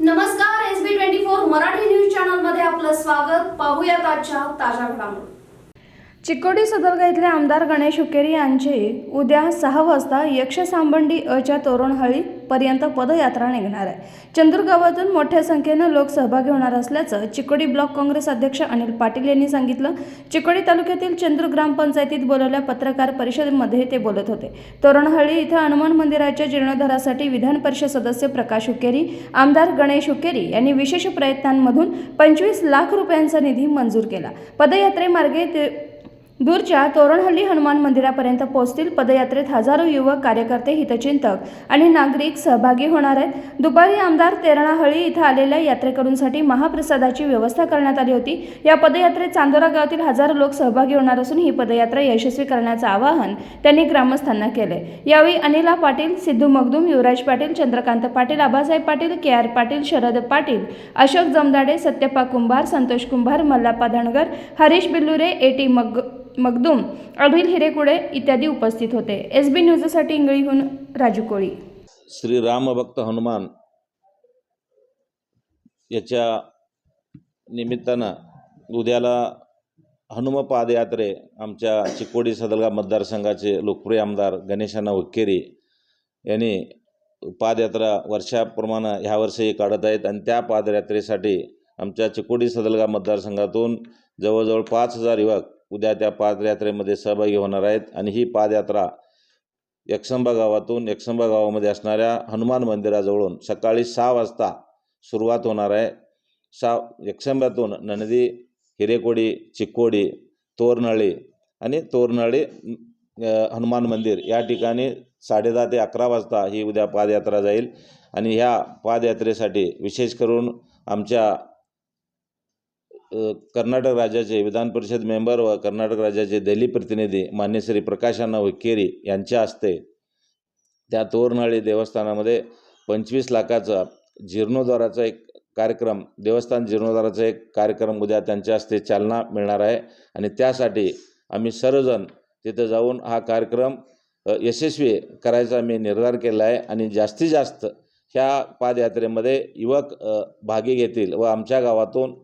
नमस्कार S B twenty four Marathi news चॅनलमध्ये आपलं स्वागत. पाहूया आजच्या ताज्या घडामोडी. चिकोडी सदरगा इथले आमदार गणेश हुकेरी यांचे उद्या सहा वाजता यक्ष सांबंडी अच्या तोरणहळी पर्यंत पदयात्रा निघणार आहे. चंदूरगावातून मोठ्या संख्येनं लोक सहभागी होणार असल्याचं चिकोडी ब्लॉक काँग्रेस अध्यक्ष अनिल पाटील यांनी सांगितलं. चिकोडी तालुक्यातील चंदूर ग्रामपंचायतीत बोलवल्या पत्रकार परिषदेमध्ये ते बोलत होते. तोरणहळी इथं हनुमान मंदिराच्या जीर्णोद्धारासाठी विधान परिषद सदस्य प्रकाश हुकेरी आमदार गणेश हुकेरी यांनी विशेष प्रयत्नांमधून पंचवीस लाख रुपयांचा निधी मंजूर केला. पदयात्रेमार्गे ते दूरच्या तोरणहल्ली हनुमान मंदिरापर्यंत पोहोचतील पदयात्रेत हजारो युवक कार्यकर्ते हितचिंतक आणि नागरिक सहभागी होणार आहेत. दुपारी आमदार तेरणाहळी इथं आलेल्या यात्रेकरूंसाठी महाप्रसादाची व्यवस्था करण्यात आली होती. या पदयात्रेत चांदोरा गावातील हजारो लोक सहभागी होणार असून ही पदयात्रा यशस्वी करण्याचं आवाहन त्यांनी ग्रामस्थांना केले यावेळी Anila Patil Siddhu Magdum Yuvraj Patil Chandrakant Patil Abasaheb Patil K R Patil Sharad Patil Ashok Jamdade Satyappa Kumbhar Santosh Kumbhar Mallappa Dhangar Harish Billure A T मग मगदूम अभिल हिरेकुडे इत्यादी उपस्थित होते. एस बी न्यूजसाठी इंगळीहून राजू कोळी. श्री रामभक्त हनुमान याच्या निमित्तानं उद्याला हनुम पादयात्रे आमच्या चिकोडी सदलगा मतदारसंघाचे लोकप्रिय आमदार गणेशाना हुक्केरी यांनी पादयात्रा वर्षाप्रमाणे ह्या वर्षी काढत आहेत आणि त्या पादयात्रेसाठी आमच्या चिकोडी सदलगा मतदारसंघातून जवळजवळ पाच हजार युवक उद्या त्या पादयात्रेमध्ये सहभागी होणार आहेत. आणि ही पादयात्रा यक्षंबा गावातून यक्षंबा गावामध्ये असणाऱ्या हनुमान मंदिराजवळून सकाळी सहा वाजता सुरुवात होणार आहे. सा यक्षंब्यातून नंदी हिरेकोडी चिक्कोडी तोरनळी आणि तोरनळी हनुमान मंदिर या ठिकाणी साडेदहा ते अकरा वाजता ही उद्या पादयात्रा जाईल. आणि ह्या पादयात्रेसाठी विशेष करून आमच्या कर्नाटक राज्याचे विधान परिषद मेंबर व कर्नाटक राज्याचे दिल्ली प्रतिनिधी मान्य श्री प्रकाशांना हुक्केरी यांच्या हस्ते त्या तोरनाळी देवस्थानामध्ये पंचवीस लाखाचा जीर्णोद्धाराचा एक कार्यक्रम देवस्थान जीर्णोद्धाराचा एक कार्यक्रम उद्या त्यांच्या हस्ते चालना मिळणार आहे. आणि त्यासाठी आम्ही सर्वजण तिथं जाऊन हा कार्यक्रम यशस्वी करायचा मी निर्धार केला आहे. आणि जास्तीत जास्त ह्या पादयात्रेमध्ये युवक भागी घेतील व आमच्या गावातून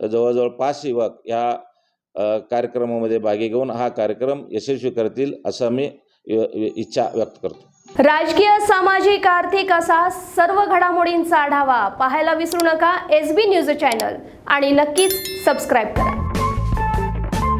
जवळजवळ पाच युवक ह्या कार्यक्रमामध्ये भागी घेऊन हा कार्यक्रम यशस्वी करतील असं मी इच्छा व्यक्त करतो. राजकीय सामाजिक आर्थिक असा सर्व घडामोडींचा आढावा पाहायला विसरू नका. एस बी न्यूज चॅनल आणि नक्कीच सबस्क्राईब करा.